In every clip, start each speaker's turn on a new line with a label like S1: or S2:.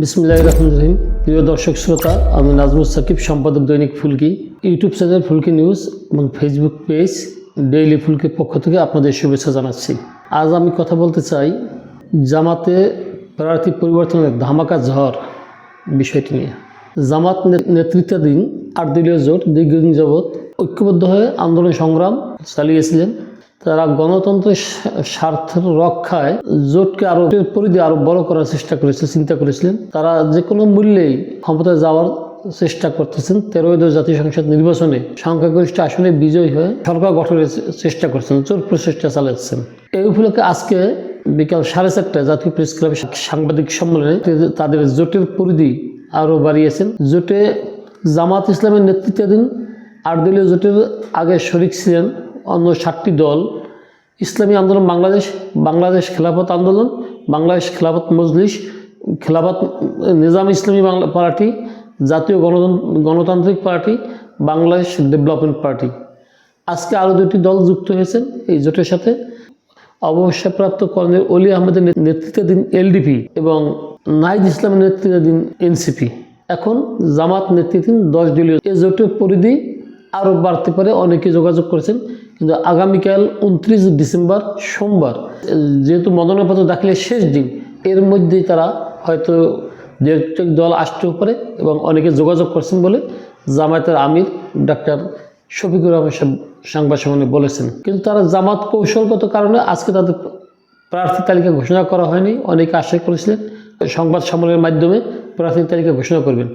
S1: বিসমুল্লাহ রহমান রহিম। প্রিয় দর্শক শ্রোতা, আমি নাজমুল সাকিব, সম্পাদক দৈনিক Fulki. YouTube channel Fulki news এবং ফেসবুক পেজ ডেইলি ফুলকির পক্ষ থেকে আপনাদের শুভেচ্ছা জানাচ্ছি। আজ আমি কথা বলতে চাই জামাতে প্রার্থী পরিবর্তনের ধামাকা ঝড় বিষয়টি নিয়ে। জামাত নেতৃত্বাধীন আট দলীয় জোট দীর্ঘদিন যাবৎ ঐক্যবদ্ধ হয়ে আন্দোলন সংগ্রাম চালিয়েছিলেন। তারা গণতন্ত্রের স্বার্থ রক্ষায় জোটকে আরও পরিধি আরও বড় করার চেষ্টা করেছিল, চিন্তা করেছিলেন। তারা যে কোনো মূল্যেই ক্ষমতায় যাওয়ার চেষ্টা করতেছেন। তেরোই জাতীয় সংসদ নির্বাচনে সংখ্যাগরিষ্ঠ আসনে বিজয়ী হয়ে সরকার গঠনের চেষ্টা করছেন, জোর প্রচেষ্টা চালাচ্ছেন। এই উপলক্ষে আজকে বিকাল সাড়ে চারটায় জাতীয় প্রেস ক্লাবে সাংবাদিক সম্মেলনে তাদের জোটের পরিধি আরও বাড়িয়েছেন। জোটে জামাত ইসলামের নেতৃত্বাধীন আট দলীয় জোটের আগে শরিক ছিলেন। অন্য সাতটি দল, ইসলামী আন্দোলন, বাংলাদেশ বাংলাদেশ খেলাফত আন্দোলন, বাংলাদেশ খেলাফত মজলিস, খেলাফত নিজাম ইসলামী বাংলা পার্টি, জাতীয় গণতন্ত্র গণতান্ত্রিক পার্টি, বাংলাদেশ ডেভেলপমেন্ট পার্টি। আজকে আরও দুটি দল যুক্ত হয়েছেন এই জোটের সাথে। অবসরপ্রাপ্ত কর্নেল অলি আহমেদের নেতৃত্বাধীন এলডিপি এবং নাহিদ ইসলামের নেতৃত্বাধীন এনসিপি। এখন জামাত নেতৃত্বাধীন দশ দলীয়। এ জোটের পরিধি আরও বাড়তে পারে, অনেকে যোগাযোগ করেছেন। কিন্তু আগামীকাল উনত্রিশ ডিসেম্বর সোমবার, যেহেতু মনোনয়নপত্র দাখিলের শেষ দিন, এর মধ্যেই তারা হয়তো দু দল আসতেও পারে এবং অনেকে যোগাযোগ করছেন বলে জামায়াতের আমির ডাক্তার শফিকুর রহমান সংবাদ সম্মেলনে বলেছেন। কিন্তু তারা জামাত কৌশলগত কারণে আজকে তাদের প্রার্থী তালিকা ঘোষণা করা হয়নি, অনেকে আশা করেছিলেন। সংবাদ সম্মেলনের মাধ্যমে প্রার্থী তালিকা ঘোষণা করবেন।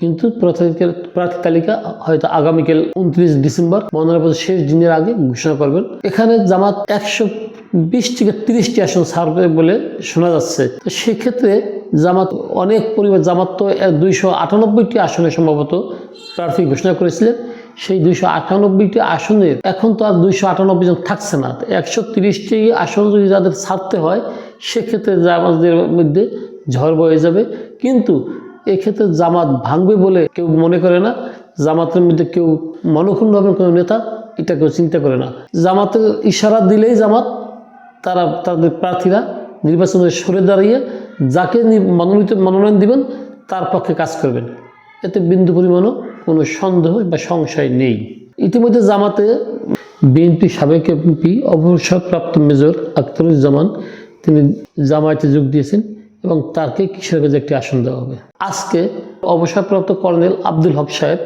S1: কিন্তু প্রার্থী প্রার্থী তালিকা হয়তো আগামীকাল উনত্রিশ ডিসেম্বর মনোনয়নপত্র শেষ দিনের আগে ঘোষণা করবেন। এখানে জামাত একশো বিশ থেকে তিরিশটি আসন ছাড়বে বলে শোনা যাচ্ছে। তো সেক্ষেত্রে জামাত, অনেক পরিবার, জামাত তো দুইশো আটানব্বইটি আসনে সম্ভবত প্রার্থী ঘোষণা করেছিলেন। সেই দুইশো আটানব্বইটি আসনের এখন তো আর দুইশো আটানব্বই জন থাকছে না। একশো তিরিশটি আসন যদি যাদের ছাড়তে হয়, সেক্ষেত্রে জামাতদের মধ্যে ঝড় বয়ে যাবে। কিন্তু এক্ষেত্রে জামাত ভাঙবে বলে কেউ মনে করে না। জামাতের মধ্যে কেউ মনক্ষুণ্ণ হবে কোনো নেতা এটা কেউ চিন্তা করে না। জামাতের ইশারা দিলেই জামাত তারা, তাদের প্রার্থীরা নির্বাচনে সরে দাঁড়িয়ে যাকে মনোনীত, মনোনয়ন দিবেন তার পক্ষে কাজ করবেন। এতে বিন্দু পরিমাণও কোনো সন্দেহ বা সংশয় নেই। ইতিমধ্যে জামাতে বিএনপি সাবেক এমপি, অবসরপ্রাপ্ত মেজর আখতারুজ্জামান তিনি জামায়াতে যোগ দিয়েছেন। এবং তাকে কিশোরগঞ্জে একটি আসন দেওয়া হবে। আজকে অবসরপ্রাপ্ত কর্নেল আব্দুল হক সাহেব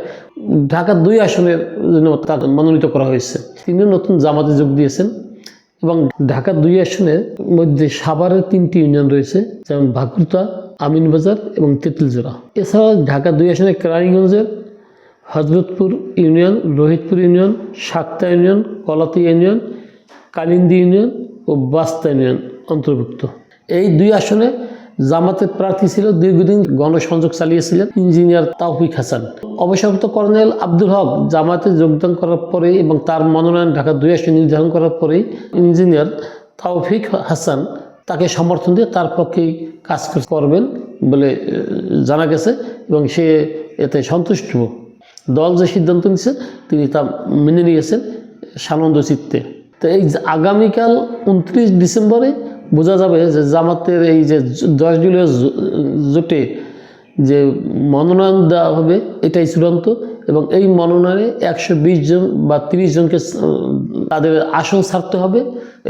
S1: ঢাকার দুই আসনের জন্য তাকে মনোনীত করা হয়েছে। তিনিও নতুন জামাতে যোগ দিয়েছেন এবং ঢাকার দুই আসনের মধ্যে সাভারের তিনটি ইউনিয়ন রয়েছে, যেমন ভাকুরতা আমিনবাজার এবং তেঁতুলজোড়া। এছাড়া ঢাকা দুই আসনের কেরানীগঞ্জের Hazratpur union, Rohitpur union Sakta union, Kalati union, Kalindi union ও বাস্তা ইউনিয়ন অন্তর্ভুক্ত। এই দুই আসনে জামাতের প্রার্থী ছিল, দীর্ঘদিন গণসংযোগ চালিয়েছিলেন ইঞ্জিনিয়ার তাওফিক হাসান। অবসরপ্রাপ্ত কর্নেল আব্দুল হক জামাতে যোগদান করার পরেই এবং তার মনোনয়ন ঢাকা দুই আসনে নির্ধারণ করার পরেই ইঞ্জিনিয়ার তাওফিক হাসান তাকে সমর্থন দিয়ে তার পক্ষেই কাজ করবেন বলে জানা গেছে এবং সে এতে সন্তুষ্ট। দল যে সিদ্ধান্ত নিচ্ছে তিনি তা মেনে নিয়েছেন সানন্দ চিত্তে। তো এই আগামীকাল উনত্রিশ ডিসেম্বরে বোঝা যাবে যে জামাতের এই যে দশ দলীয় জোটে যে মনোনয়ন দেওয়া হবে, এটাই চূড়ান্ত এবং এই মনোনয়নে একশো বিশ জন বা তিরিশ জনকে তাদের আসন ছাড়তে হবে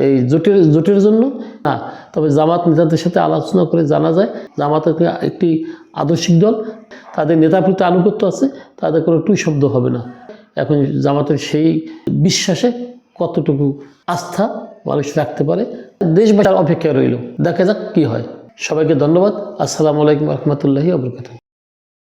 S1: এই জোটের জোটের জন্য। না তবে জামাত নেতাদের সাথে আলোচনা করে জানা যায়, জামাত একটি আদর্শিক দল। তাদের নেতার প্রতি আনুগত্য আছে, তাদের কোনো টুই শব্দ হবে না। এখন জামাতের সেই বিশ্বাসে কতটুকু আস্থা মানুষ রাখতে পারে। দেশবাসীর অপেক্ষায় রইল। দেখা যাক কি হয়। সবাইকে ধন্যবাদ। আসসালামু আলাইকুম রহমতুল্লাহি আবরকাত